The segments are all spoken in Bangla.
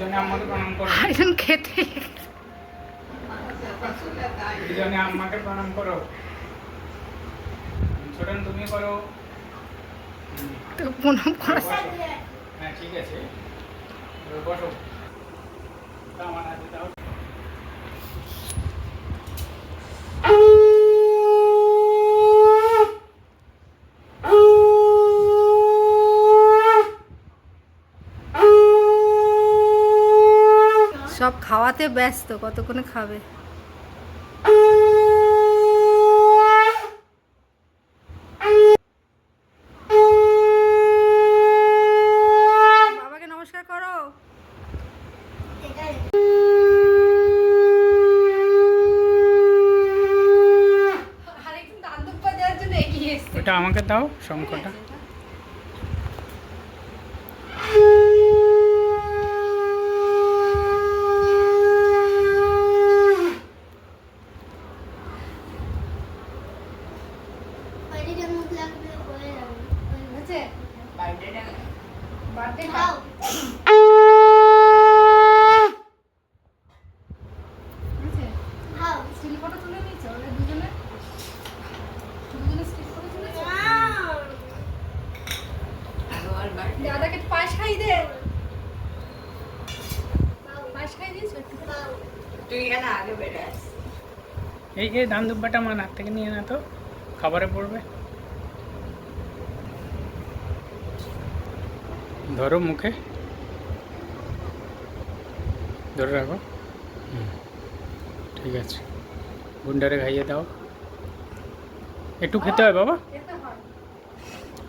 আরেকজন খেতে। আম্মাকে প্রণাম করো। ছোটন তুমি করো। তো প্রণাম করো। হ্যাঁ ঠিক আছে। বসো। আমার হাতে দাও। খাওয়াতে ব্যস্ত কতক্ষণে খাবে? বাবাকে নমস্কার করো। ওটা আমাকে দাও শঙ্খটা হয়েছে বার্থডে খাও। হয়েছে স্টিল ফটো তুলে নিয়েছো ওরা দুজনে দুজনে স্টিল ফটো তুলেছো দাদাকে খাই দে। পায়েস খাই দিয়েছ তুই কেন আগে বেড়ে এই এই ধান দুব্বাটা আমার হাত থেকে নিয়ে না তো খাবারে পড়বে। ধরো মুখে। ধরে রাখো। হুম, ঠিক আছে। গুন্ডারে খাইয়ে দাও। একটু খেতে হয় বাবা।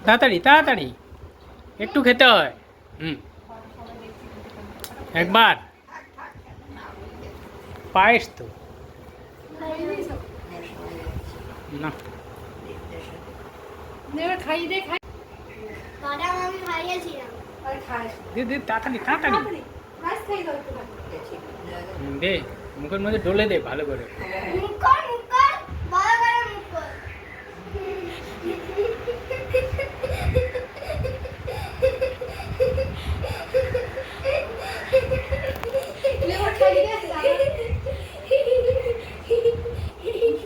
তাড়াতাড়ি তাড়াতাড়ি। একটু খেতে হয়। হুম। একবার। পায়েস তো। না। খাইয়ে দে খাই আমি খাইয়েছিলাম। আরে খাস দে দে তাড়াতাড়ি তাড়াতাড়ি। দে মুখের মধ্যে ডলে দে ভালো করে মুখ কর মুখ কর বড় করে মুখ কর তুই এবার খাইয়ে দে দাদা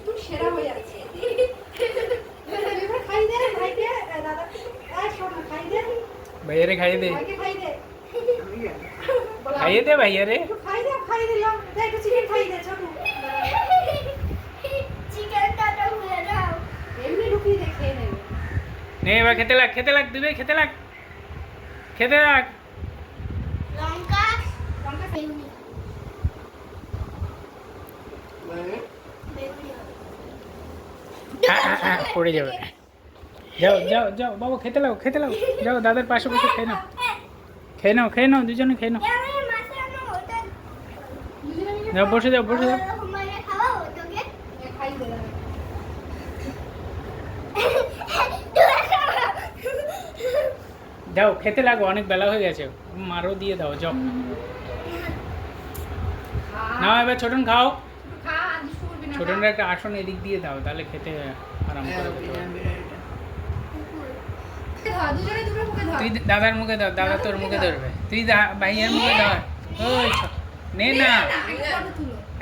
তুই সেরা হয়ে যাচ্ছে এবার খাইয়ে দে ভাইকে দাদা আর শোন না, খাইয়ে দে ভাইয়ারে খাইয়ে দে ভাইকে খাইয়ে দে বলো, খাইয়ে দে ভাইয়ারে একটু খাইয়ে দে খাইয়ে দিলাম দে একটু চিকেন খাইয়ে দে ছোটু চিকেনটা তো ঢুকিয়ে দে। খেয়ে নেবে নে এবার খেতে লাগ খেতে লাগ দিবে খেতে লাগ। খেতে লাগ। লঙ্কা। লঙ্কা খাইয়ে বেগুনি। বেগুনি হ্যাঁ, পড়ে যাবে। যাও যাও যাও বাবা খেতে লাও খেতে লাও যাও দাদার পাশে বসে খেয়ে নাও খেয়ে নাও খেয়ে নাও দুজনে খেয়ে নাও যাও বসে যাও বসে যাও। যাও খেতে লাগো অনেক বেলা হয়ে গেছে মারও দিয়ে দাও যাও। নাও এবার ছোটন খাও না। ছোটনরা একটা আসন এদিক দিয়ে দাও তাহলে খেতে আরাম করে খেতে পারবে। মুখে ধর, দুজনে দুটো মুখে ধর। তুই দাদার মুখে ধর দাদা তোর মুখে ধরবে। তুই ভাইয়ের মুখে ধর। ওই নে না।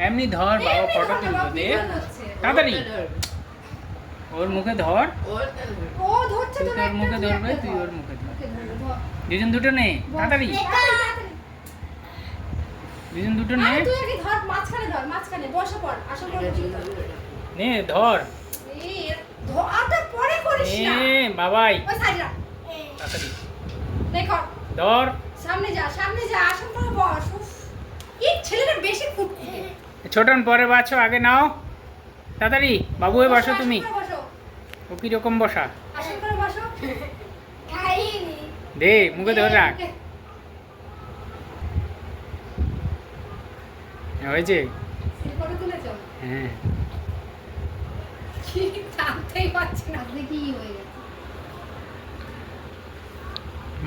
এমনি ধর বাবা ফটো তুলবো দে। তাড়াতাড়ি। ওর মুখে ধর। ও ধরছে তুই তোর মুখে ধরবে তুই ওর মুখে ধর। দুজন দুটো নে তাড়াতাড়ি। দুজন দুটো নে। তুই আগে ধর, মাঝখানে ধর, মাঝখানে, বসে পড়, আসল করে নে ধর। এই, ধর, আর পরে করিস না। এ বাবাই। তাড়াতাড়ি দেখো, ধর সামনে যা, সামনে যা, আসল করে বস। এই ছেলেটা বেশি ফুটফুটে। ছোটন পরে বাছো আগে নাও তাড়াতাড়ি বাবু হয়ে বসো তুমি ও আসল করে বসো। দে মুখে ধরে রাখ হয়েছে? হ্যাঁ কি টানতেই পারছি না। কি হয়ে গেছে?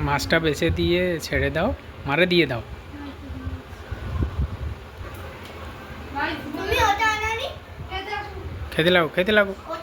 মাছটা বেছে দিয়ে ছেড়ে দাও মারে দিয়ে দাও ভাই, তুমি ওটা আনানি খেতে আসুন। খেতে লাগো খেতে লাগো ওটা